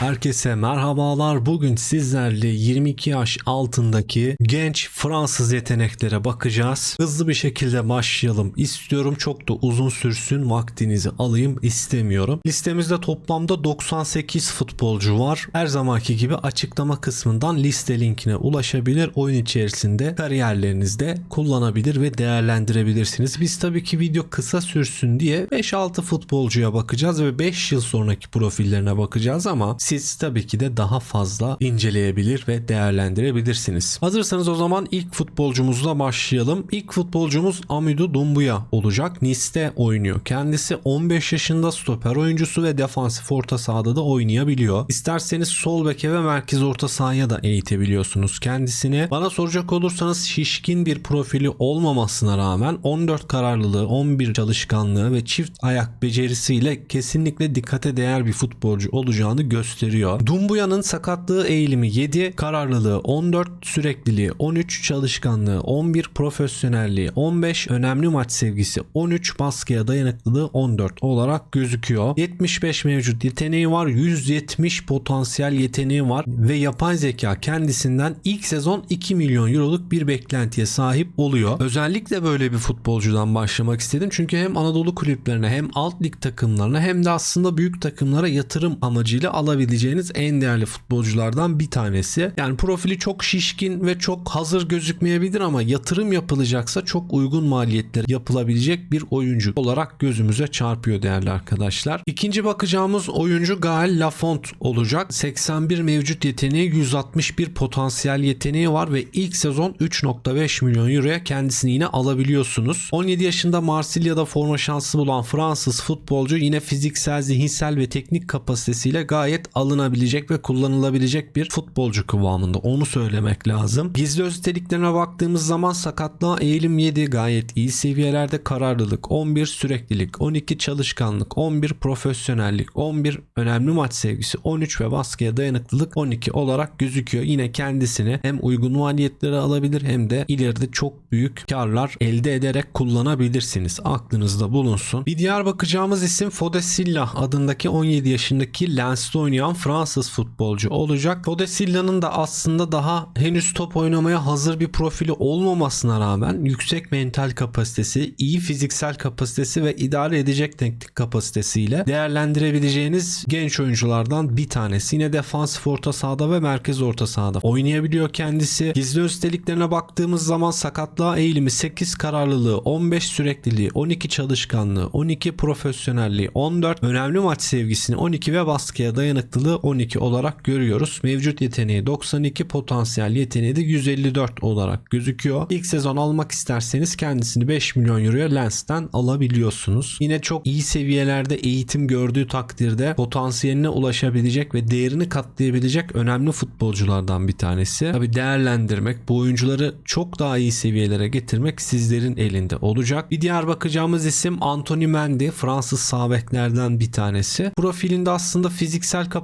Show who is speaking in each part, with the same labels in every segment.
Speaker 1: Herkese merhabalar. Bugün sizlerle 22 yaş altındaki genç Fransız yeteneklere bakacağız. Hızlı bir şekilde başlayalım istiyorum. Çok da uzun sürsün. Vaktinizi alayım istemiyorum. Listemizde toplamda 98 futbolcu var. Her zamanki gibi açıklama kısmından liste linkine ulaşabilir. Oyun içerisinde kariyerlerinizde kullanabilir ve değerlendirebilirsiniz. Biz tabii ki video kısa sürsün diye 5-6 futbolcuya bakacağız ve 5 yıl sonraki profillerine bakacağız ama siz tabii ki de daha fazla inceleyebilir ve değerlendirebilirsiniz. Hazırsanız o zaman ilk futbolcumuzla başlayalım. İlk futbolcumuz Amidou Dumbuya olacak. Nice'te oynuyor. Kendisi 15 yaşında stoper oyuncusu ve defansif orta sahada da oynayabiliyor. İsterseniz sol beke ve merkez orta sahaya da eğitebiliyorsunuz kendisini. Bana soracak olursanız şişkin bir profili olmamasına rağmen 14 kararlılığı, 11 çalışkanlığı ve çift ayak becerisiyle kesinlikle dikkate değer bir futbolcu olacağını gösteriyor. Dumbuya'nın sakatlığı eğilimi 7, kararlılığı 14, sürekliliği 13, çalışkanlığı 11, profesyonelliği 15, önemli maç sevgisi 13, baskıya dayanıklılığı 14 olarak gözüküyor. 75 mevcut yeteneği var, 170 potansiyel yeteneği var ve yapay zeka kendisinden ilk sezon 2 milyon euroluk bir beklentiye sahip oluyor. Özellikle böyle bir futbolcudan başlamak istedim çünkü hem Anadolu kulüplerine hem alt lig takımlarına hem de aslında büyük takımlara yatırım amacıyla alabileceğiniz en değerli futbolculardan bir tanesi. Yani profili çok şişkin ve çok hazır gözükmeyebilir ama yatırım yapılacaksa çok uygun maliyetler yapılabilecek bir oyuncu olarak gözümüze çarpıyor değerli arkadaşlar. İkinci bakacağımız oyuncu Gael Lafont olacak. 81 mevcut yeteneği 161 potansiyel yeteneği var ve ilk sezon 3.5 milyon euroya kendisini yine alabiliyorsunuz. 17 yaşında Marsilya'da forma şansı bulan Fransız futbolcu yine fiziksel, zihinsel ve teknik kapasitesiyle gayet alınabilecek ve kullanılabilecek bir futbolcu kıvamında. Onu söylemek lazım. Gizli özelliklerine baktığımız zaman sakatlığa eğilim 7 gayet iyi seviyelerde kararlılık 11 süreklilik 12 çalışkanlık 11 profesyonellik 11 önemli maç sevgisi 13 ve baskıya dayanıklılık 12 olarak gözüküyor. Yine kendisini hem uygun maliyetlere alabilir hem de ileride çok büyük karlar elde ederek kullanabilirsiniz. Aklınızda bulunsun. Bir diğer bakacağımız isim Fodesilla adındaki 17 yaşındaki Lens'te oynayan Fransız futbolcu olacak. Fodesilla'nın da aslında daha henüz top oynamaya hazır bir profili olmamasına rağmen yüksek mental kapasitesi, iyi fiziksel kapasitesi ve idare edecek teknik kapasitesiyle değerlendirebileceğiniz genç oyunculardan bir tanesi. Yine defansif orta sahada ve merkez orta sahada oynayabiliyor kendisi. Gizli özelliklerine baktığımız zaman sakatlığa eğilimi 8 kararlılığı, 15 sürekliliği, 12 çalışkanlığı, 12 profesyonelliği, 14 önemli maç sevgisini 12 ve baskıya dayanıklılığı 12 olarak görüyoruz. Mevcut yeteneği 92, potansiyel yeteneği de 154 olarak gözüküyor. İlk sezon almak isterseniz kendisini 5 milyon euroya Lens'ten alabiliyorsunuz. Yine çok iyi seviyelerde eğitim gördüğü takdirde potansiyeline ulaşabilecek ve değerini katlayabilecek önemli futbolculardan bir tanesi. Tabi değerlendirmek, bu oyuncuları çok daha iyi seviyelere getirmek sizlerin elinde olacak. Bir diğer bakacağımız isim Anthony Mendy, Fransız sağ beklerden bir tanesi. Profilinde aslında fiziksel kapasitesi,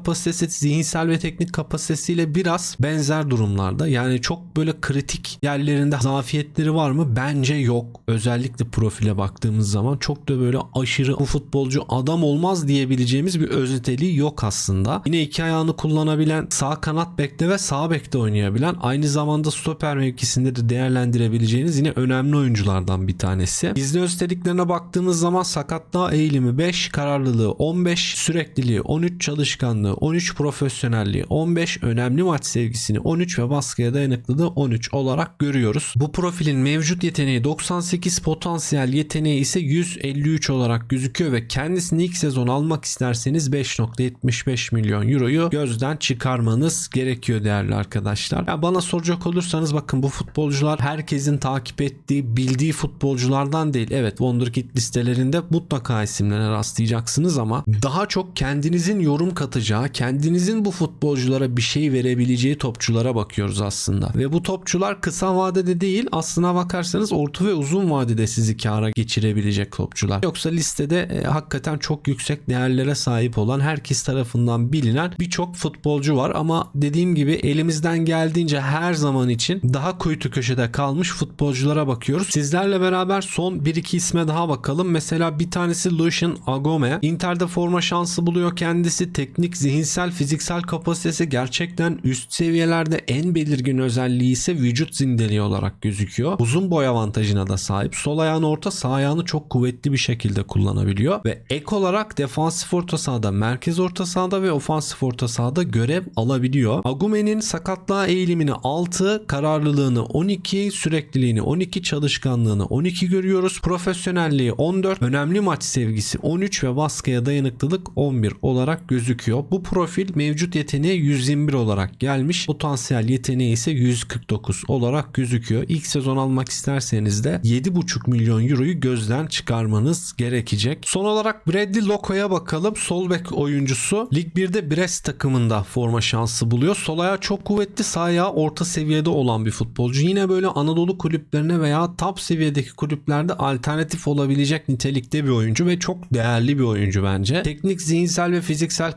Speaker 1: zihinsel ve teknik kapasitesiyle biraz benzer durumlarda. Yani çok böyle kritik yerlerinde zafiyetleri var mı? Bence yok. Özellikle profile baktığımız zaman çok da böyle aşırı bu futbolcu adam olmaz diyebileceğimiz bir özeteliği yok aslında. Yine iki ayağını kullanabilen sağ kanat bekte ve sağ bekte oynayabilen aynı zamanda stoper mevkisinde de değerlendirebileceğiniz yine önemli oyunculardan bir tanesi. Gizli özelliklerine baktığımız zaman sakatlığa eğilimi 5, kararlılığı 15, sürekliliği 13, çalışkanlığı 13, profesyonelliği 15, önemli maç sevgisini 13 ve baskıya dayanıklılığı 13 olarak görüyoruz. Bu profilin mevcut yeteneği 98, potansiyel yeteneği ise 153 olarak gözüküyor ve kendisini ilk sezon almak isterseniz 5.75 milyon euroyu gözden çıkarmanız gerekiyor değerli arkadaşlar. Ya bana soracak olursanız bakın bu futbolcular herkesin takip ettiği, bildiği futbolculardan değil. Evet Wonderkid listelerinde mutlaka isimlerine rastlayacaksınız ama daha çok kendinizin yorum katacağı, kendinizin bu futbolculara bir şey verebileceği topçulara bakıyoruz aslında. Ve bu topçular kısa vadede değil aslına bakarsanız orta ve uzun vadede sizi kâra geçirebilecek topçular. Yoksa listede e, hakikaten çok yüksek değerlere sahip olan herkes tarafından bilinen birçok futbolcu var ama dediğim gibi elimizden geldiğince her zaman için daha kuytu köşede kalmış futbolculara bakıyoruz. Sizlerle beraber son 1-2 isme daha bakalım. Mesela bir tanesi Lucien Agome. Inter'de forma şansı buluyor kendisi. Teknik zihinsel fiziksel kapasitesi gerçekten üst seviyelerde en belirgin özelliği ise vücut zindeliği olarak gözüküyor. Uzun boy avantajına da sahip. Sol ayağını orta sağ ayağını çok kuvvetli bir şekilde kullanabiliyor ve ek olarak defansif orta sahada, merkez orta sahada ve ofansif orta sahada görev alabiliyor. Agume'nin sakatlığa eğilimini 6, kararlılığını 12, sürekliliğini 12, çalışkanlığını 12 görüyoruz. Profesyonelliği 14, önemli maç sevgisi 13 ve baskıya dayanıklılık 11 olarak gözüküyor. Bu profil mevcut yeteneği 121 olarak gelmiş. Potansiyel yeteneği ise 149 olarak gözüküyor. İlk sezon almak isterseniz de 7,5 milyon euroyu gözden çıkarmanız gerekecek. Son olarak Bradley Loco'ya bakalım. Sol bek oyuncusu Lig 1'de Brest takımında forma şansı buluyor. Sol ayağı çok kuvvetli, sağ ayağı orta seviyede olan bir futbolcu. Yine böyle Anadolu kulüplerine veya top seviyedeki kulüplerde alternatif olabilecek nitelikte bir oyuncu ve çok değerli bir oyuncu bence. Teknik, zihinsel ve fiziksel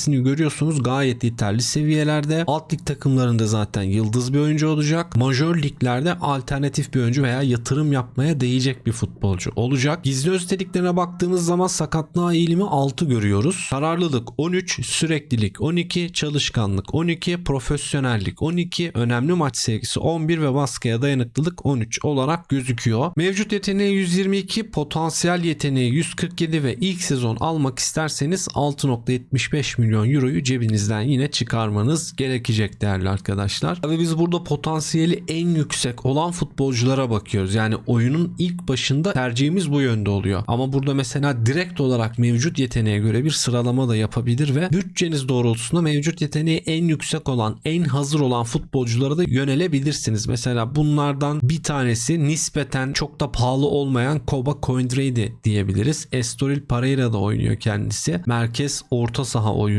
Speaker 1: kapasitesini görüyorsunuz gayet yeterli seviyelerde. Alt lig takımlarında zaten yıldız bir oyuncu olacak. Majör liglerde alternatif bir oyuncu veya yatırım yapmaya değecek bir futbolcu olacak. Gizli özelliklerine baktığımız zaman sakatlığa eğilimi 6 görüyoruz. Kararlılık 13, süreklilik 12, çalışkanlık 12, profesyonellik 12, önemli maç sevgisi 11 ve baskıya dayanıklılık 13 olarak gözüküyor. Mevcut yeteneği 122, potansiyel yeteneği 147 ve ilk sezon almak isterseniz 6.75 milyon euroyu cebinizden yine çıkarmanız gerekecek değerli arkadaşlar. Tabii biz burada potansiyeli en yüksek olan futbolculara bakıyoruz. Yani oyunun ilk başında tercihimiz bu yönde oluyor. Ama burada mesela direkt olarak mevcut yeteneğe göre bir sıralama da yapabilir ve bütçeniz doğrultusunda mevcut yeteneği en yüksek olan, en hazır olan futbolculara da yönelebilirsiniz. Mesela bunlardan bir tanesi nispeten çok da pahalı olmayan Koba Cointrade diyebiliriz. Estoril Pereira da oynuyor kendisi. Merkez orta saha oyuncusu.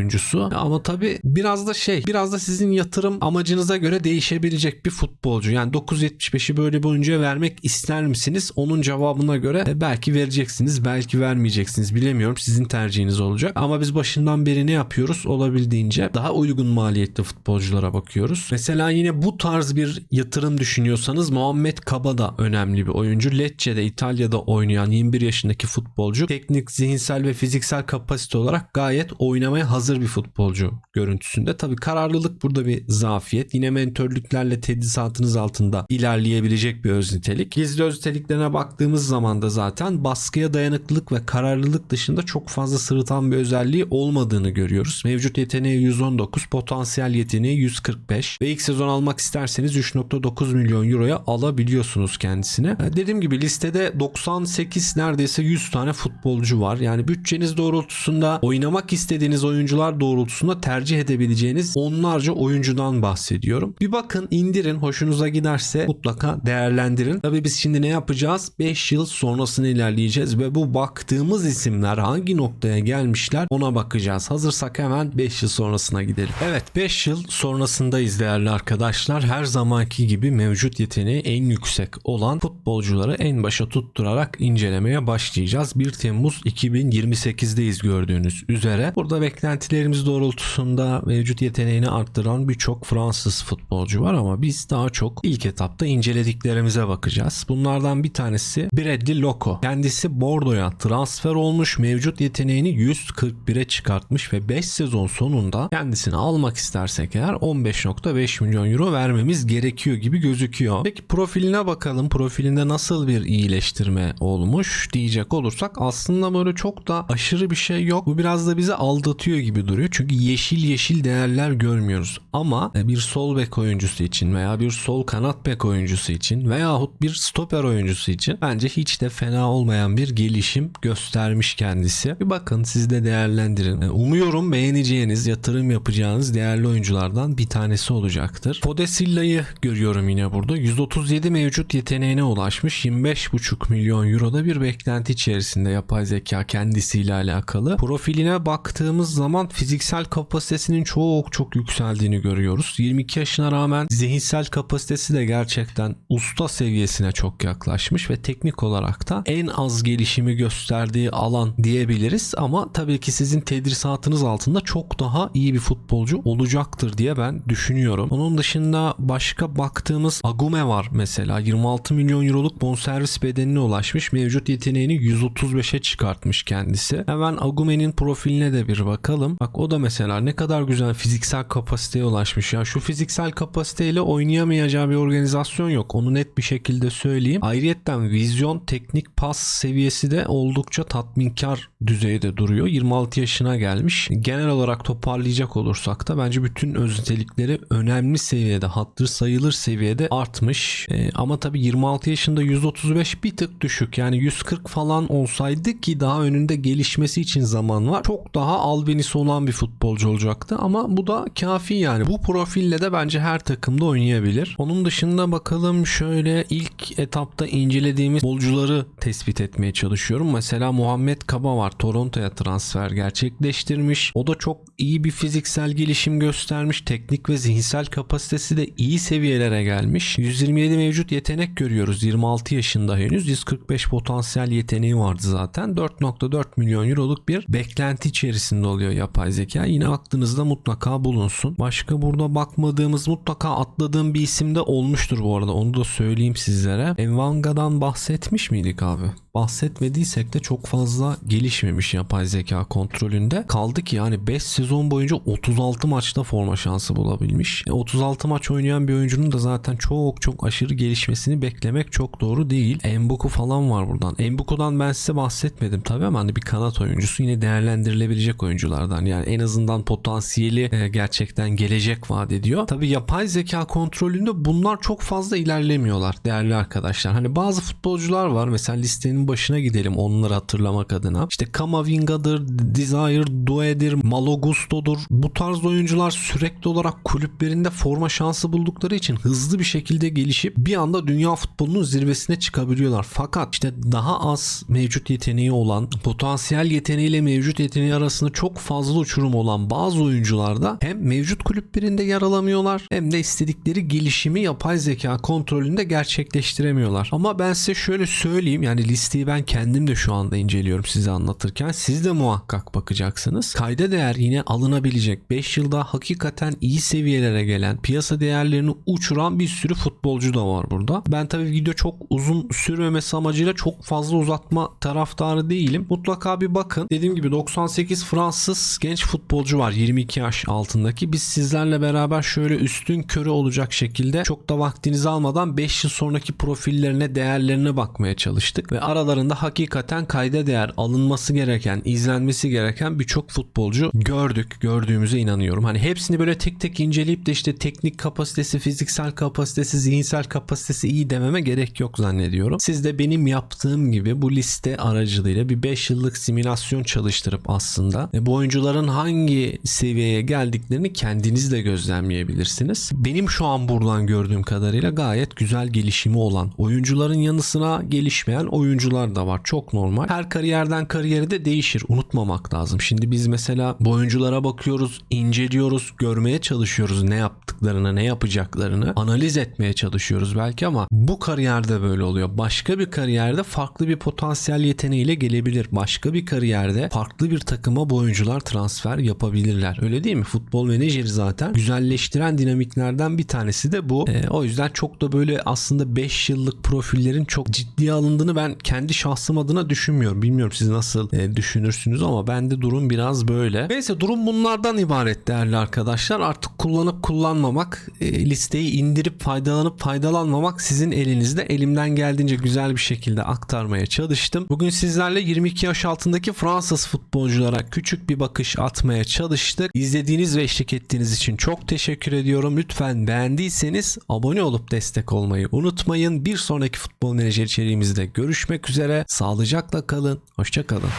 Speaker 1: Ama tabi biraz da şey, biraz da sizin yatırım amacınıza göre değişebilecek bir futbolcu. Yani 9.75'i böyle bir oyuncuya vermek ister misiniz? Onun cevabına göre e, belki vereceksiniz, belki vermeyeceksiniz. Bilemiyorum. Sizin tercihiniz olacak. Ama biz başından beri ne yapıyoruz? Olabildiğince daha uygun maliyetli futbolculara bakıyoruz. Mesela yine bu tarz bir yatırım düşünüyorsanız Muhammed Kaba da önemli bir oyuncu. Lecce'de İtalya'da oynayan 21 yaşındaki futbolcu. Teknik, zihinsel ve fiziksel kapasite olarak gayet oynamaya hazır bir futbolcu görüntüsünde. Tabii kararlılık burada bir zafiyet. Yine mentörlüklerle tedrisatınız altında ilerleyebilecek bir öz nitelik. Gizli öz niteliklerine baktığımız zaman da zaten baskıya dayanıklılık ve kararlılık dışında çok fazla sırıtan bir özelliği olmadığını görüyoruz. Mevcut yeteneği 119, potansiyel yeteneği 145 ve ilk sezon almak isterseniz 3.9 milyon euroya alabiliyorsunuz kendisini. Dediğim gibi listede 98 neredeyse 100 tane futbolcu var. Yani bütçeniz doğrultusunda oynamak istediğiniz oyuncular doğrultusunda tercih edebileceğiniz onlarca oyuncudan bahsediyorum. Bir bakın indirin hoşunuza giderse mutlaka değerlendirin. Tabii biz şimdi ne yapacağız? 5 yıl sonrasını ilerleyeceğiz ve bu baktığımız isimler hangi noktaya gelmişler ona bakacağız. Hazırsak hemen 5 yıl sonrasına gidelim. Evet 5 yıl sonrasındayız değerli arkadaşlar. Her zamanki gibi mevcut yeteneği en yüksek olan futbolcuları en başa tutturarak incelemeye başlayacağız. 1 Temmuz 2028'deyiz gördüğünüz üzere. Burada beklentilerimiz doğrultusunda mevcut yeteneğini arttıran birçok Fransız futbolcu var ama biz daha çok ilk etapta incelediklerimize bakacağız. Bunlardan bir tanesi Bradley Loco. Kendisi Bordeaux'a transfer olmuş, mevcut yeteneğini 141'e çıkartmış ve 5 sezon sonunda kendisini almak istersek eğer 15.5 milyon euro vermemiz gerekiyor gibi gözüküyor. Peki profiline bakalım. Profilinde nasıl bir iyileştirme olmuş diyecek olursak aslında böyle çok da aşırı bir şey yok. Bu biraz da bizi aldatıyor gibi duruyor. Çünkü yeşil yeşil değerler görmüyoruz. Ama bir sol bek oyuncusu için veya bir sol kanat bek oyuncusu için veyahut bir stoper oyuncusu için bence hiç de fena olmayan bir gelişim göstermiş kendisi. Bir bakın siz de değerlendirin. Umuyorum beğeneceğiniz, yatırım yapacağınız değerli oyunculardan bir tanesi olacaktır. Podesilla'yı görüyorum yine burada. 137 mevcut yeteneğine ulaşmış. 25,5 milyon euroda bir beklenti içerisinde yapay zeka kendisiyle alakalı. Profiline baktığımız zaman fiziksel kapasitesinin çok çok yükseldiğini görüyoruz. 22 yaşına rağmen zihinsel kapasitesi de gerçekten usta seviyesine çok yaklaşmış ve teknik olarak da en az gelişimi gösterdiği alan diyebiliriz ama tabii ki sizin tedrisatınız altında çok daha iyi bir futbolcu olacaktır diye ben düşünüyorum. Onun dışında başka baktığımız Agume var mesela 26 milyon euroluk bonservis bedenine ulaşmış mevcut yeteneğini 135'e çıkartmış kendisi. Hemen Agume'nin profiline de bir bakalım. Bakalım. Bak o da mesela ne kadar güzel fiziksel kapasiteye ulaşmış. Ya şu fiziksel kapasiteyle oynayamayacağı bir organizasyon yok. Onu net bir şekilde söyleyeyim. Ayrıyetten vizyon, teknik pas seviyesi de oldukça tatminkar düzeyde duruyor. 26 yaşına gelmiş. Genel olarak toparlayacak olursak da bence bütün özellikleri önemli seviyede, hatır sayılır seviyede artmış. Ee, ama tabii 26 yaşında 135 bir tık düşük. Yani 140 falan olsaydı ki daha önünde gelişmesi için zaman var. Çok daha albenisi olan bir futbolcu olacaktı ama bu da kafi yani. Bu profille de bence her takımda oynayabilir. Onun dışında bakalım şöyle ilk etapta incelediğimiz futbolcuları tespit etmeye çalışıyorum. Mesela Muhammed Kaba var. Toronto'ya transfer gerçekleştirmiş. O da çok iyi bir fiziksel gelişim göstermiş. Teknik ve zihinsel kapasitesi de iyi seviyelere gelmiş. 127 mevcut yetenek görüyoruz. 26 yaşında henüz. 145 potansiyel yeteneği vardı zaten. 4.4 milyon euroluk bir beklenti içerisinde oluyor yapay zeka. Yine aklınızda mutlaka bulunsun. Başka burada bakmadığımız mutlaka atladığım bir isim de olmuştur bu arada. Onu da söyleyeyim sizlere. Envanga'dan bahsetmiş miydik abi? Bahsetmediysek de çok fazla gelişmemiş yapay zeka kontrolünde. Kaldı ki yani 5 sezon boyunca 36 maçta forma şansı bulabilmiş. E, 36 maç oynayan bir oyuncunun da zaten çok çok aşırı gelişmesini beklemek çok doğru değil. Embuku falan var buradan. Embuku'dan ben size bahsetmedim tabii ama hani bir kanat oyuncusu yine değerlendirilebilecek oyunculardan. Yani en azından potansiyeli e, gerçekten gelecek vaat ediyor. Tabii yapay zeka kontrolünde bunlar çok fazla ilerlemiyorlar değerli arkadaşlar. Hani bazı futbolcular var mesela listenin başına gidelim onları hatırlamak adına. İşte Kamavinga'dır, Desire Due'dir, Malo Gusto'dur. Bu tarz oyuncular sürekli olarak kulüplerinde forma şansı buldukları için hızlı bir şekilde gelişip bir anda dünya futbolunun zirvesine çıkabiliyorlar. Fakat işte daha az mevcut yeteneği olan, potansiyel yeteneğiyle mevcut yeteneği arasında çok fazla uçurum olan bazı oyuncularda hem mevcut kulüplerinde yer alamıyorlar hem de istedikleri gelişimi yapay zeka kontrolünde gerçekleştiremiyorlar. Ama ben size şöyle söyleyeyim yani listeyi ben kendim de şu anda inceliyorum size anlatırken. Siz de muhakkak bakacaksınız. Kayda değer yine alınabilecek 5 yılda hakikaten iyi seviyelere gelen piyasa değerlerini uçuran bir sürü futbolcu da var burada. Ben tabii video çok uzun sürmemesi amacıyla çok fazla uzatma taraftarı değilim. Mutlaka bir bakın. Dediğim gibi 98 Fransız genç futbolcu var 22 yaş altındaki. Biz sizlerle beraber şöyle üstün körü olacak şekilde çok da vaktinizi almadan 5 yıl sonraki profillerine değerlerine bakmaya çalıştık ve aralarında hakikaten kayda değer alınması gereken, izlenmesi gereken birçok futbolcu gördük. Gördüğümüze inanıyorum. Hani hepsini böyle tek tek inceleyip de işte teknik kapasitesi, fiziksel kapasitesi, zihinsel kapasitesi iyi dememe gerek yok zannediyorum. Siz de benim yaptığım gibi bu liste aracılığıyla bir 5 yıllık simülasyon çalıştırıp aslında e, bu oyuncuların hangi seviyeye geldiklerini kendiniz de gözlemleyebilirsiniz. Benim şu an buradan gördüğüm kadarıyla gayet güzel gelişimi olan oyuncuların yanı sıra gelişmeyen oyuncular da var. Çok normal. Her kariyerden kariyere de değişir. Unutmamak lazım. Şimdi biz mesela bu oyunculara bakıyoruz, inceliyoruz, görmeye çalışıyoruz ne yaptıklarını, ne yapacaklarını, analiz etmeye çalışıyoruz belki ama bu kariyerde böyle oluyor. Başka bir kariyerde farklı bir potansiyel yeteneğiyle gelebilir. Başka bir kariyerde farklı bir takıma bu oyuncular transfer yapabilirler. Öyle değil mi? Futbol menajeri zaten güzelleştiren dinamiklerden bir tanesi de bu. Ee, o yüzden çok da böyle aslında 5 yıllık profillerin çok ciddiye alındığını ben kendi şahsım adına düşünmüyorum. Bilmiyorum siz nasıl e, düşünürsünüz ama bende durum biraz böyle. Neyse durum bunlardan ibaret değerli arkadaşlar. Artık kullanıp kullanmamak, e, listeyi indirip faydalanıp faydalanmamak sizin elinizde. Elimden geldiğince güzel bir şekilde aktarmaya çalıştım. Bugün sizlerle 22 yaş altındaki Fransız futbolculara küçük bir bakış atmaya çalıştık. İzlediğiniz ve eşlik ettiğiniz için çok teşekkür ediyorum. Lütfen beğendiyseniz abone olup destek olmayı unutmayın. Bir sonraki futbol menajer içeriğimizde görüşmek üzere. Sağlıcakla kalın. Hoşçakalın.